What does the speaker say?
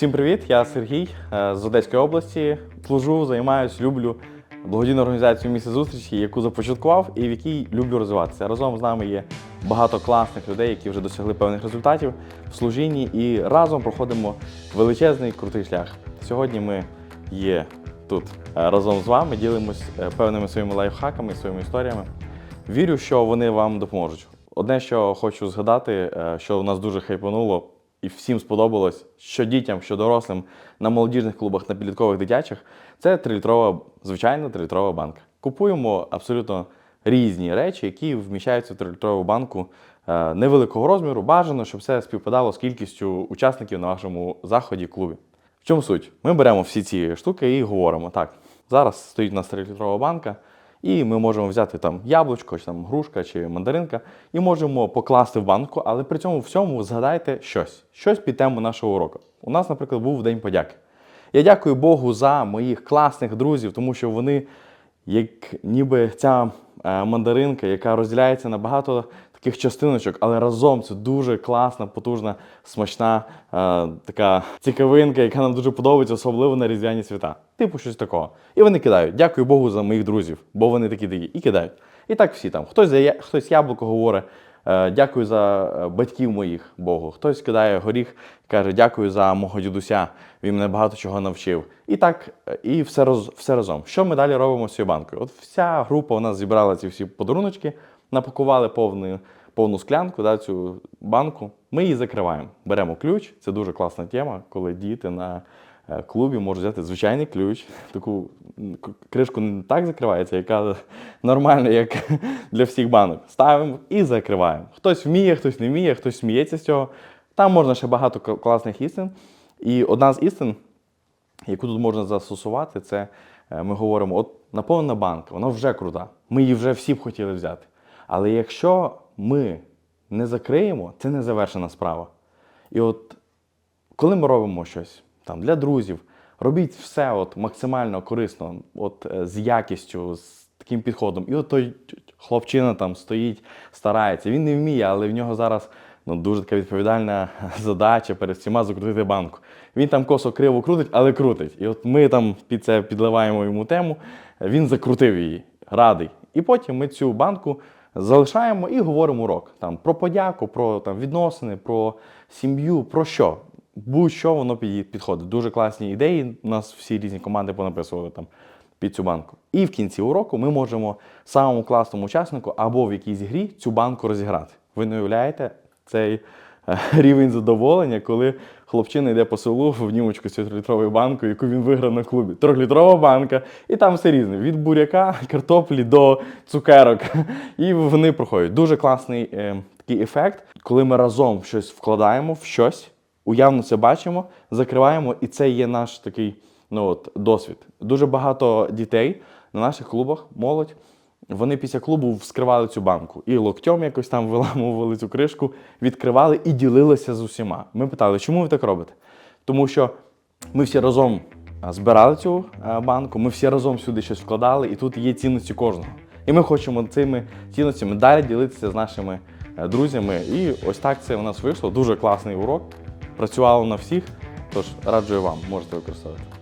Всім привіт! Я Сергій е, з Одеської області. Служу, займаюсь, люблю благодійну організацію місце зустрічі, яку започаткував і в якій люблю розвиватися. Разом з нами є багато класних людей, які вже досягли певних результатів в служінні, і разом проходимо величезний крутий шлях. Сьогодні ми є тут е, разом з вами, ділимось е, певними своїми лайфхаками, своїми історіями. Вірю, що вони вам допоможуть. Одне, що хочу згадати, що у нас дуже хайпануло і всім сподобалось, що дітям, що дорослим на молодіжних клубах, на підліткових дитячих, це трилітрова, звичайна трилітрова банка. Купуємо абсолютно різні речі, які вміщаються в трилітрову банку е, невеликого розміру. Бажано, щоб все співпадало з кількістю учасників на вашому заході клубі. В чому суть? Ми беремо всі ці штуки і говоримо: так, зараз стоїть у нас 3-літрова банка, і ми можемо взяти там яблучко, чи там грушка чи мандаринка, і можемо покласти в банку, але при цьому всьому згадайте щось, щось під тему нашого уроку. У нас, наприклад, був День подяки. Я дякую Богу за моїх класних друзів, тому що вони, як ніби ця е, мандаринка, яка розділяється на багато таких частиночок, але разом це дуже класна, потужна, смачна е, така цікавинка, яка нам дуже подобається, особливо на різдвяні свята. Типу щось такого. І вони кидають. Дякую Богу за моїх друзів, бо вони такі дикі І кидають. І так всі там. Хтось за я- хтось яблуко говорить. Е, Дякую за е, батьків моїх Богу. Хтось кидає горіх, каже, дякую за мого дідуся. Він мене багато чого навчив. І так, е, і все, роз, все разом. Що ми далі робимо з цією банкою? От вся група у нас зібрала ці всі подаруночки, напакували повну, повну склянку, да, цю банку. Ми її закриваємо. Беремо ключ. Це дуже класна тема, коли діти на е, клубі можуть взяти звичайний ключ. Таку кришку не так закривається, яка нормальна, як для всіх банок. Ставимо і закриваємо. Хтось вміє, хтось не вміє, хтось сміється з цього. Там можна ще багато класних істин. І одна з істин, яку тут можна застосувати, це е, ми говоримо: от наповнена банка, вона вже крута. Ми її вже всі б хотіли взяти. Але якщо ми не закриємо, це не завершена справа. І от коли ми робимо щось там для друзів, робіть все от максимально корисно, от е, з якістю, з таким підходом. І от той хлопчина там стоїть, старається. Він не вміє, але в нього зараз ну, дуже така відповідальна задача перед всіма закрутити банку. Він там косо криво крутить, але крутить. І от ми там під це підливаємо йому тему, він закрутив її, радий. І потім ми цю банку залишаємо і говоримо урок там про подяку, про там відносини, про сім'ю, про що. Будь-що воно підходить. Дуже класні ідеї. У нас всі різні команди понаписували там під цю банку. І в кінці уроку ми можемо самому класному учаснику або в якійсь грі цю банку розіграти. Ви не уявляєте цей рівень задоволення, коли хлопчина йде по селу в німочку з 4-літровою банкою, яку він виграв на клубі. Трьохлітрова банка, і там все різне: від буряка, картоплі до цукерок. І вони проходять. Дуже класний е, такий ефект, коли ми разом щось вкладаємо в щось, уявно це бачимо, закриваємо, і це є наш такий ну, от, досвід. Дуже багато дітей на наших клубах, молодь. Вони після клубу вскривали цю банку і локтем якось там виламували цю кришку, відкривали і ділилися з усіма. Ми питали, чому ви так робите? Тому що ми всі разом збирали цю банку, ми всі разом сюди щось вкладали, і тут є цінності кожного. І ми хочемо цими цінностями далі ділитися з нашими е, друзями. І ось так це у нас вийшло. Дуже класний урок. Працювало на всіх. Тож раджу вам, можете використовувати.